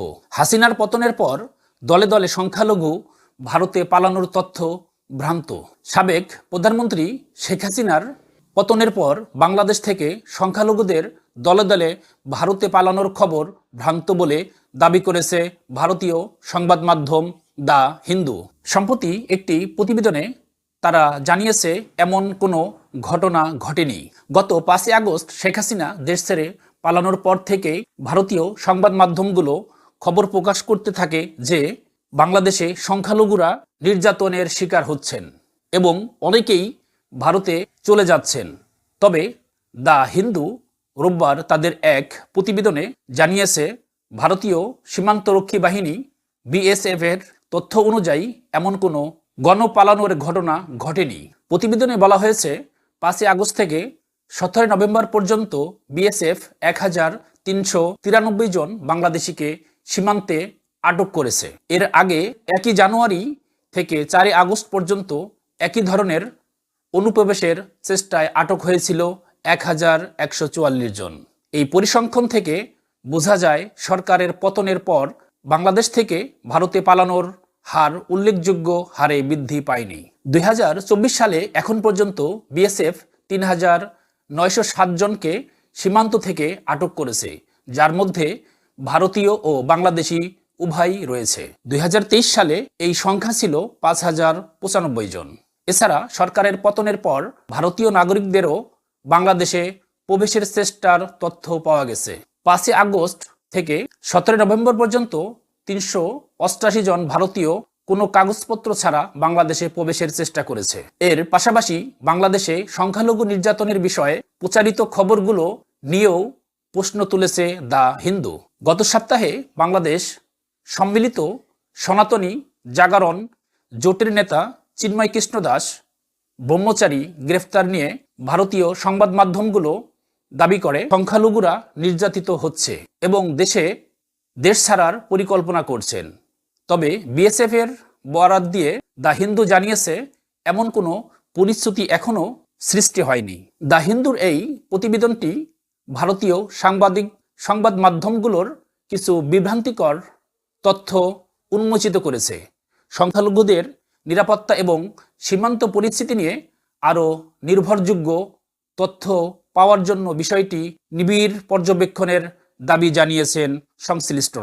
বক্তব্য হাসিনার পতনের পর দলে দলে সংখ্যালঘু ভারতে পালানোর তথ্য ভ্রান্ত। সাবেক প্রধানমন্ত্রী শেখ হাসিনার পতনের পর বাংলাদেশ থেকে সংখ্যালঘুদের দলে দলে ভারতে পালানোর খবর ভ্রান্ত বলে দাবি করেছে ভারতীয় সংবাদ মাধ্যম দ্য হিন্দু। সম্প্রতি একটি প্রতিবেদনে তারা জানিয়েছে, এমন কোনো ঘটনা ঘটেনি। গত পাঁচই আগস্ট শেখ হাসিনা দেশ ছেড়ে পালানোর পর থেকেই ভারতীয় সংবাদ মাধ্যমগুলো খবর প্রকাশ করতে থাকে যে বাংলাদেশে সংখ্যালঘুরা নির্যাতনের শিকার হচ্ছেন এবং অনেকেই ভারতে চলে যাচ্ছেন। তবে দ্য হিন্দু রোববার তাদের এক প্রতিবেদনে জানিয়েছে, ভারতীয় সীমান্তরক্ষী বাহিনী বিএসএফ এর তথ্য অনুযায়ী এমন কোনো গণপালানোর ঘটনা ঘটেনি। প্রতিবেদনে বলা হয়েছে, পাঁচই আগস্ট থেকে সতেরোই নভেম্বর পর্যন্ত বিএসএফ এক হাজার তিনশো তিরানব্বই জন বাংলাদেশিকে সীমান্তে আটক করেছে। এর আগে একই জানুয়ারি থেকে চারই আগস্ট পর্যন্ত একই ধরনের অনুপ্রবেশের চেষ্টায় আটক হয়েছিল এক হাজার একশো চুয়াল্লিশ জন। এই পরিসংখ্যান থেকে বোঝা যায়, সরকারের পতনের পর বাংলাদেশ থেকে ভারতে পালানোর হার উল্লেখযোগ্য হারে বৃদ্ধি পায়নি। দুই হাজার চব্বিশ সালে এখন পর্যন্ত বিএসএফ তিন হাজার নয়শো সাত জনকে সীমান্ত থেকে আটক করেছে, যার মধ্যে ভারতীয় ও বাংলাদেশি উভয়ই রয়েছে। দুই হাজার তেইশ সালে এই সংখ্যা ছিল পাঁচ হাজার পঁচানব্বই জন। এছাড়া সরকারের পতনের পর ভারতীয় নাগরিকদেরও বাংলাদেশে প্রবেশের চেষ্টার তথ্য পাওয়া গেছে। পাঁচই আগস্ট থেকে সতেরো নভেম্বর পর্যন্ত তিনশো অষ্টাশি জন ভারতীয় কোনো কাগজপত্র ছাড়া বাংলাদেশে প্রবেশের চেষ্টা করেছে। এর পাশাপাশি বাংলাদেশে সংখ্যালঘু নির্যাতনের বিষয়ে প্রচারিত খবরগুলো নিয়েও প্রশ্ন তুলেছে দ্য হিন্দু। গত সপ্তাহে বাংলাদেশ সম্মিলিত সনাতনী জাগরণ জোটের নেতা চিন্ময় কৃষ্ণ দাস ব্রহ্মচারী গ্রেফতার নিয়ে ভারতীয় সংবাদ মাধ্যমগুলো দাবি করে, সংখ্যালঘুরা নির্যাতিত হচ্ছে এবং দেশে দেশ ছাড়ার পরিকল্পনা করছেন। তবে বিএসএফ এর বরাত দিয়ে দ্য হিন্দু জানিয়েছে, এমন কোনো পরিস্থিতি এখনও সৃষ্টি হয়নি। দ্য হিন্দুর এই প্রতিবেদনটি ভারতীয় সাংবাদিক সংবাদ মাধ্যমগুলোর কিছু বিভ্রান্তিকর তথ্য উন্মোচিত করেছে। সংখ্যালঘুদের নিরাপত্তা এবং সীমান্ত পরিস্থিতি নিয়ে আরও নির্ভরযোগ্য তথ্য পাওয়ার জন্য বিষয়টি নিবিড় পর্যবেক্ষণের দাবি জানিয়েছেন সংশ্লিষ্ট।